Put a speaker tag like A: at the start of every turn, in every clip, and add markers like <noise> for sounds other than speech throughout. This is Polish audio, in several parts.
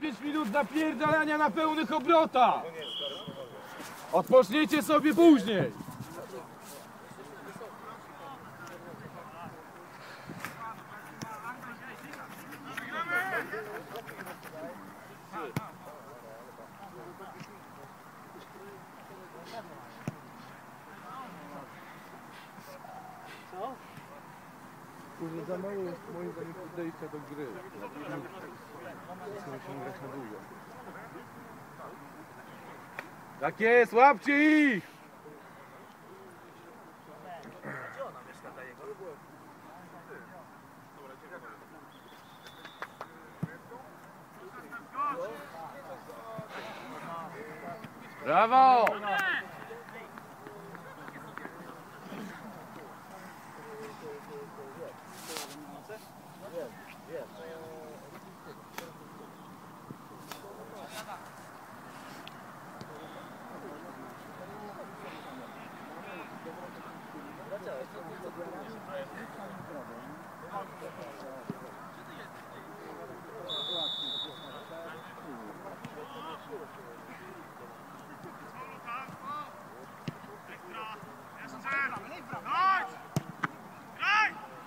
A: 5 minut napierdalania na pełnych obrotach. Odpoczniecie sobie później. Kurde, za mało jest moim zdaniem podejścia do gry. Musimy się grać na długo. Tak jest, łapcie ich! Brawo!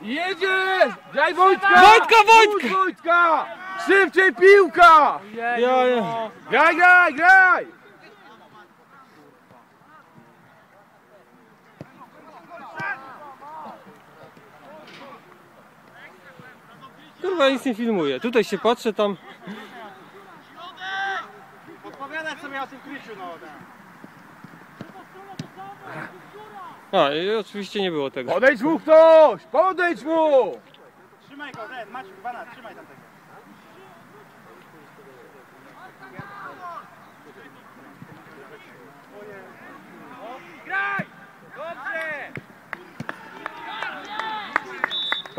A: Jedziesz! Graj Wojtka!
B: Wojtka, Wojtka!
A: Wojtka! Szybciej piłka!
B: Ja, ja.
A: Graj, graj, graj!
B: Kurwa nic nie filmuję. Tutaj się patrzę, tam.
C: Odpowiadać sobie o tym Krysiu, no.
B: A, i oczywiście nie było tego.
A: Podejdź mu ktoś! Podejdź mu!
C: Trzymaj go, ten, Maciek, Bana, trzymaj tam tego. Graj! Dobrze!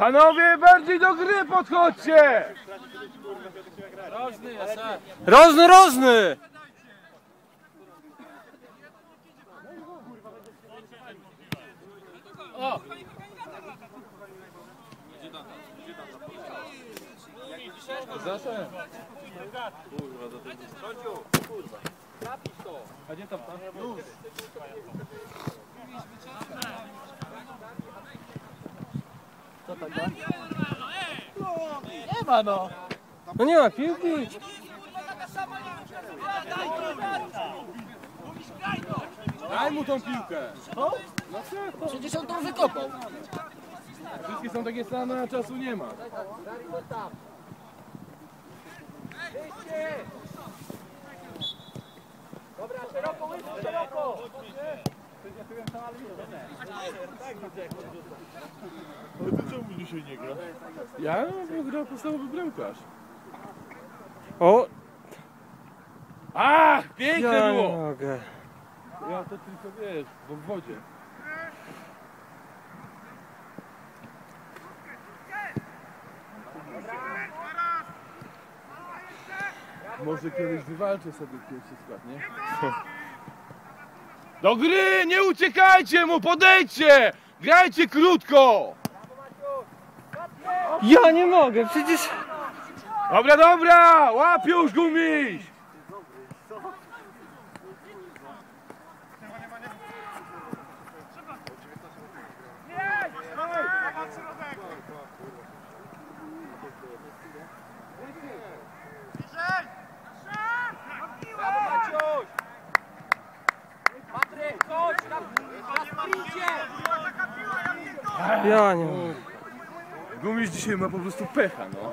A: Panowie, bardziej do gry podchodźcie!
B: Rozny, rozny!
A: Zatem. A gdzie tam tam?
B: No nie ma piłki.
A: Daj mu tą piłkę!
D: Przecież on to wykopał.
A: Wszystkie są takie same, a czasu nie ma. Ale to czemu dzisiaj nie gra? Ja bym grał podstawowy bramkarz.
B: O,
A: Ach, piękne
B: ja
A: było!
B: mogę.
A: Ja to tylko wiesz, bo w wodzie. Może kiedyś wywalczę sobie pierwszy skład, nie? <laughs> Do gry! Nie uciekajcie mu! Podejdźcie! Grajcie krótko!
B: Ja nie mogę, przecież...
A: Dobra, dobra! Łap już gumiś
D: chodź na, na sprincie!
B: Ja nie.
A: Gumiś dzisiaj ma po prostu pecha, no.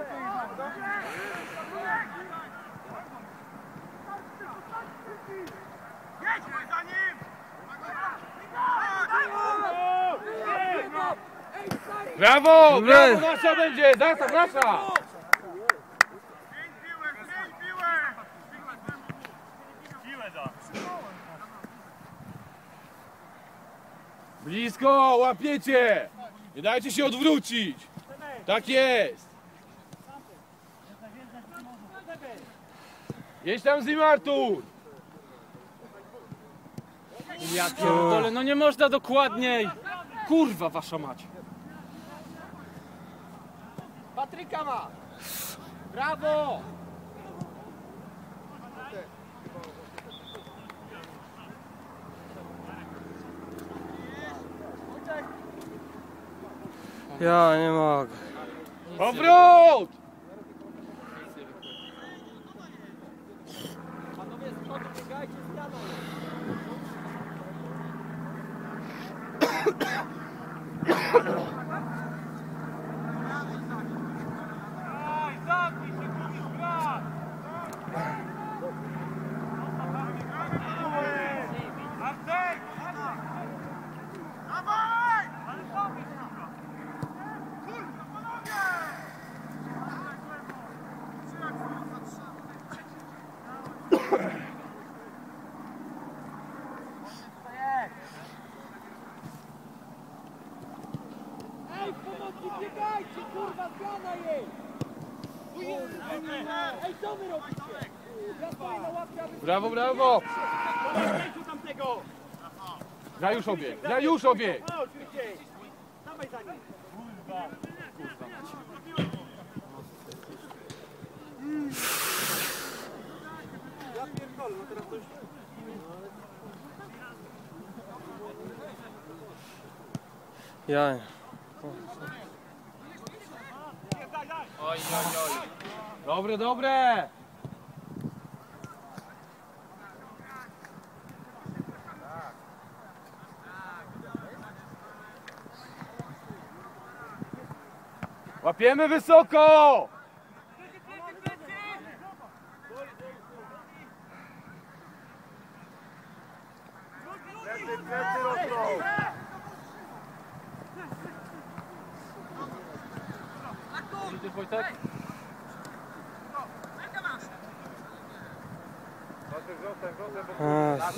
A: Brawo! Brawo, nasza będzie! Nasza, nasza! Blisko, łapiecie! Nie dajcie się odwrócić! Tak jest! Jedź tam z nim Artur!
E: Ja pierdolę, no nie można dokładniej. Kurwa wasza mać.
D: Patryka ma! Brawo!
B: Ja nie mogę.
A: Powrót!
D: Panowie z przodu biegajcie, zmiana Ej, pomocy, biegajcie, kurwa, zmiana jej! Ej, co wy robicie? Ja stoję na łapie, a wy
A: Brawo, brawo!
C: Tu tamtego!
A: Ja już obieg, ja już obieg!
C: Chodź, szybciej! Dawaj za nim! Ja pierdolę, no teraz to już...
B: Ja nie.
A: Dobre, dobre! Łapiemy wysoko!
B: 啊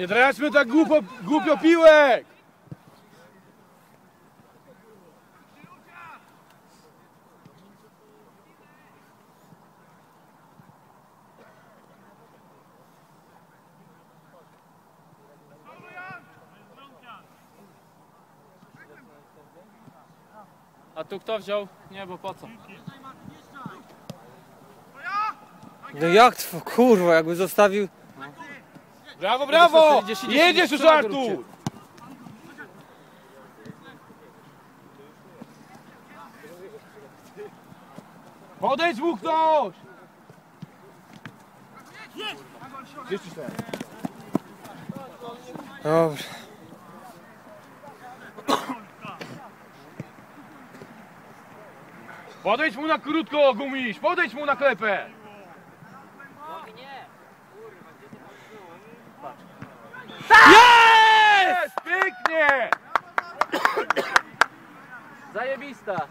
A: Nie traćmy tak głupio, głupio piłek!
E: A tu kto wziął? Nie, bo po co?
B: No jak to, kurwa, jakby zostawił...
A: Brawo, brawo! Jedziesz już Artur! Podejdź mu ktoś!
B: Dobrze.
A: Podejdź mu na krótko, gumiś! Podejdź mu na klepę! Jest! Pięknie!
E: Zajebista!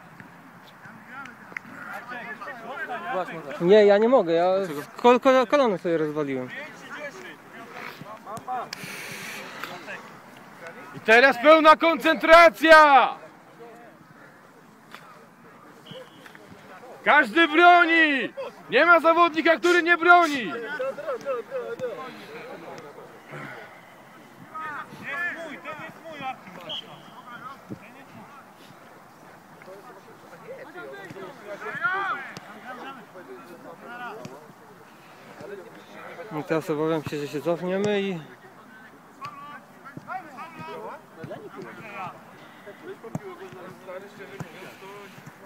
B: Nie, ja nie mogę, ja kol, kol, kolano sobie rozwaliłem.
A: I teraz pełna koncentracja! Każdy broni! Nie ma zawodnika, który nie broni!
B: No teraz obawiam się, że się cofniemy i...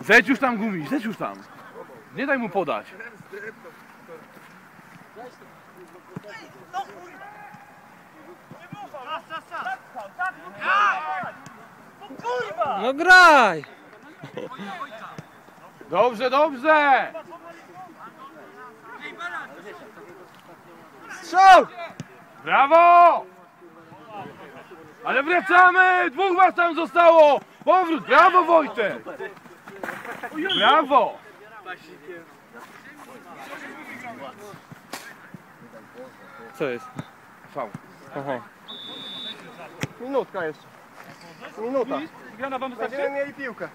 A: Zejdź już tam, gumiś, zejdź już tam. Nie daj mu podać.
B: No graj!
A: Dobrze, dobrze! Strzał! Brawo! Ale wracamy! Dwóch was tam zostało! Powrót! Brawo Wojtek! Brawo!
B: Co jest?
A: V.
B: Aha.
C: Minutka jeszcze. Minuta.
E: Grana wam
C: Będziemy mieli piłkę.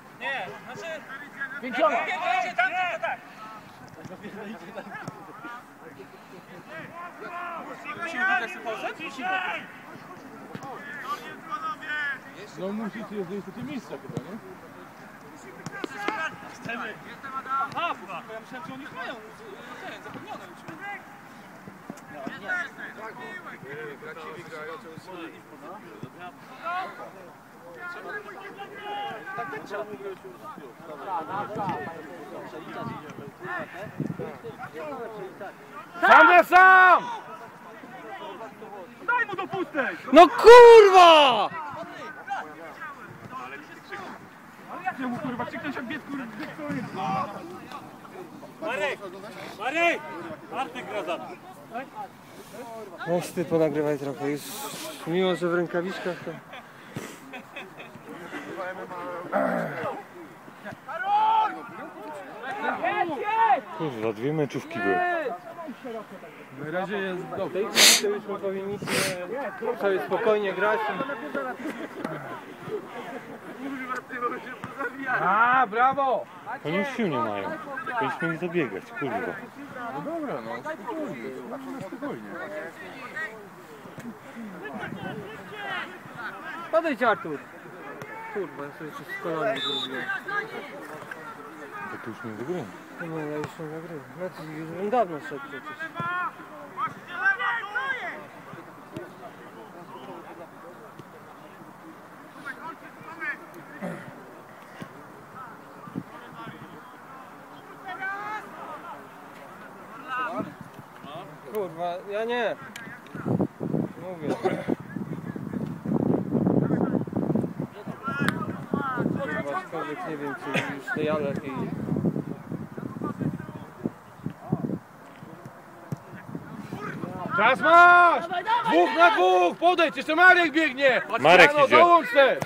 A: No musicie jest do miejsca chyba, nie?
E: Aha, bo ja myślałem, że oni mają ten, zapewnione już.
A: Sam na sam!
E: Daj mu do pustej!
B: No kurwa!
E: Ale jak nie mu kurwa, krzyknąć jak biec kurwa, biec kurwa.
C: Marek! Marek! Bartek gra za to.
B: Weź ty ponagrywaj trochę już. Mimo, że w rękawiczkach to...
F: Kurwa, dwie meczówki były.
A: Na razie jest
B: W
A: dobrze.
B: tej chwili to już my powinniśmy sobie spokojnie grać.
A: A, brawo!
F: Oni już sił nie mają. Powinniśmy ich zabiegać, kurwa.
A: No dobra, no spokojnie. Spokojnie.
B: Podejdź Artur. Kurwa, ja sobie coś z kolonii zrobiłem.
F: To tu już nie wygrałem.
B: Nie, ja już nie nagrywam. No to już bym dawno szedł przecież. Kurwa, ja nie. Mówię. Aczkolwiek nie wiem, czy już to ja lepiej.
A: Czas masz! Dwóch na dwóch! Podejdź, jeszcze Marek biegnie!
F: Marek
A: Jano,
F: idzie.
A: dołącz też!